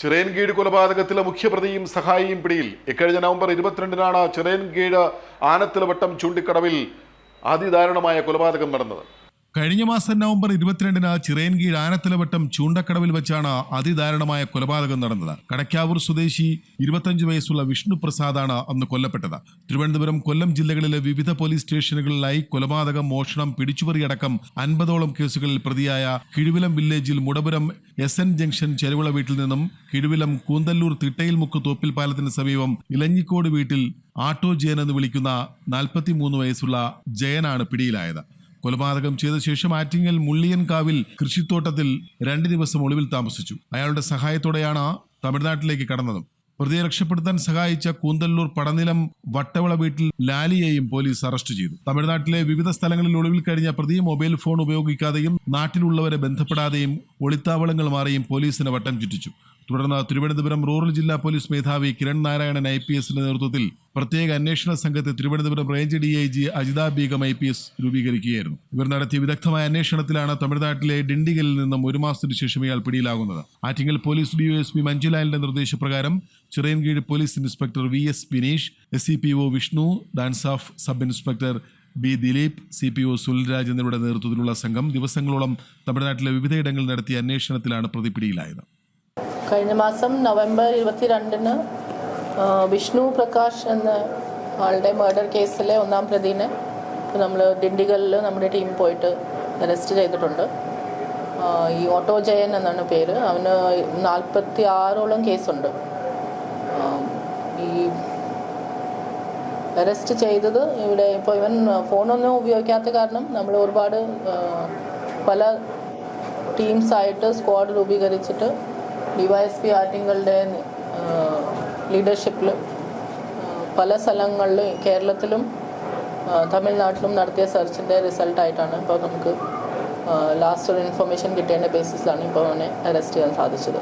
ചിറയൻകീഴ് കൊലപാതകത്തിലെ മുഖ്യപ്രതിയും സഹായിയും പിടിയിൽ. ഇക്കഴിഞ്ഞ നവംബർ ഇരുപത്തിരണ്ടിനാണ് ചിറയൻകീഴ് ആനത്തിലവട്ടം ചൂണ്ടിക്കടവിൽ അതിദാരുണമായ കൊലപാതകം നടന്നത്. കഴിഞ്ഞ മാസം നവംബർ ഇരുപത്തിരണ്ടിന് ചിറയൻകീഴ് ആനത്തലവട്ടം ചൂണ്ടക്കടവിൽ വെച്ചാണ് അതിദാരുണമായ കൊലപാതകം നടന്നത്. കടക്കാവൂർ സ്വദേശി ഇരുപത്തഞ്ച് വയസ്സുള്ള വിഷ്ണു പ്രസാദാണ് അന്ന് കൊല്ലപ്പെട്ടത്. തിരുവനന്തപുരം കൊല്ലം ജില്ലകളിലെ വിവിധ പോലീസ് സ്റ്റേഷനുകളിലായി കൊലപാതകം മോഷണം പിടിച്ചുപറി അടക്കം അൻപതോളം കേസുകളിൽ പ്രതിയായ കിഴുവിലം വില്ലേജിൽ Mudapuram S N junction Cheruvila വീട്ടിൽ നിന്നും കിഴുവിലം കൂന്തല്ലൂർ തിട്ടയിൽ മുക്ക് തോപ്പിൽ പാലത്തിന് സമീപം ഇലഞ്ഞിക്കോട് വീട്ടിൽ ആട്ടോ ജയൻ എന്ന് വിളിക്കുന്ന നാൽപ്പത്തിമൂന്ന് വയസ്സുള്ള ജയനാണ് പിടിയിലായത്. കൊലപാതകം ചെയ്ത ശേഷം ആറ്റിങ്ങൽ മുള്ളിയൻകാവിൽ കൃഷിത്തോട്ടത്തിൽ രണ്ട് ദിവസം ഒളിവിൽ താമസിച്ചു. അയാളുടെ സഹായത്തോടെയാണ് തമിഴ്നാട്ടിലേക്ക് കടന്നത്. പ്രതിയെ രക്ഷപ്പെടുത്താൻ സഹായിച്ച കൂന്തല്ലൂർ പടനിലം വട്ടവള വീട്ടിൽ ലാലിയെയും പോലീസ് അറസ്റ്റ് ചെയ്തു. തമിഴ്നാട്ടിലെ വിവിധ സ്ഥലങ്ങളിൽ ഒളിവിൽ കഴിഞ്ഞ പ്രതി മൊബൈൽ ഫോൺ ഉപയോഗിക്കാതെയും നാട്ടിലുള്ളവരെ ബന്ധപ്പെടാതെയും ഒളിത്താവളങ്ങൾ മാറിയും പോലീസിന് വട്ടം ചുറ്റിച്ചു. തുടർന്ന് തിരുവനന്തപുരം റൂറൽ ജില്ലാ പോലീസ് മേധാവി കിരൺ നാരായണൻ ഐ പി എസിന്റെ നേതൃത്വത്തിൽ പ്രത്യേക അന്വേഷണ സംഘത്തെ Thiruvananthapuram range D I G Ajitha Begum I P S രൂപീകരിക്കുകയായിരുന്നു. ഇവർ നടത്തിയ വിദഗ്ധമായ അന്വേഷണത്തിലാണ് തമിഴ്നാട്ടിലെ ഡിണ്ടിഗലിൽ നിന്നും ഒരു മാസത്തിനു ശേഷം ഇയാൾ പിടിയിലാകുന്നത്. Attingal police D S P മഞ്ജുലാലിന്റെ നിർദ്ദേശപ്രകാരം Chirayinkeezh police inspector V S Bineesh S C P O Vishnu DANSAF sub inspector B Dileep C P O Sulraj എന്നിവരുടെ നേതൃത്വത്തിലുള്ള സംഘം ദിവസങ്ങളോളം തമിഴ്നാട്ടിലെ വിവിധയിടങ്ങളിൽ നടത്തിയ അന്വേഷണത്തിലാണ് പ്രതിപിടിയിലായത് കഴിഞ്ഞ മാസം നവംബർ ഇരുപത്തിരണ്ടിന് വിഷ്ണു പ്രകാശ് എന്ന ആളുടെ മർഡർ കേസിലെ ഒന്നാം പ്രതിനെ ഇപ്പോൾ നമ്മൾ ഡിണ്ടിഗലിൽ നമ്മുടെ ടീം പോയിട്ട് അറസ്റ്റ് ചെയ്തിട്ടുണ്ട്. ഈ ഓട്ടോ ജയൻ എന്നാണ് പേര്. അവന് നാൽപ്പത്തി ആറോളം കേസുണ്ട് ഈ അറസ്റ്റ് ചെയ്തത് ഇവിടെ ഇപ്പോൾ ഇവൻ ഫോണൊന്നും ഉപയോഗിക്കാത്ത കാരണം നമ്മൾ ഒരുപാട് പല ടീംസായിട്ട് സ്ക്വാഡ് രൂപീകരിച്ചിട്ട് ഡിവൈഎസ്പി ആറ്റിങ്ങളുടെ ലീഡർഷിപ്പിൽ പല സ്ഥലങ്ങളിൽ കേരളത്തിലും തമിഴ്നാട്ടിലും നടത്തിയ സെർച്ചിന്റെ റിസൾട്ടായിട്ടാണ് ഇപ്പോൾ നമുക്ക് ലാസ്റ്റ് ഒരു ഇൻഫർമേഷൻ കിട്ടിയതിന്റെ ബേസിസിലാണ് ഇപ്പോൾ അവനെ അറസ്റ്റ് ചെയ്യാൻ സാധിച്ചത്.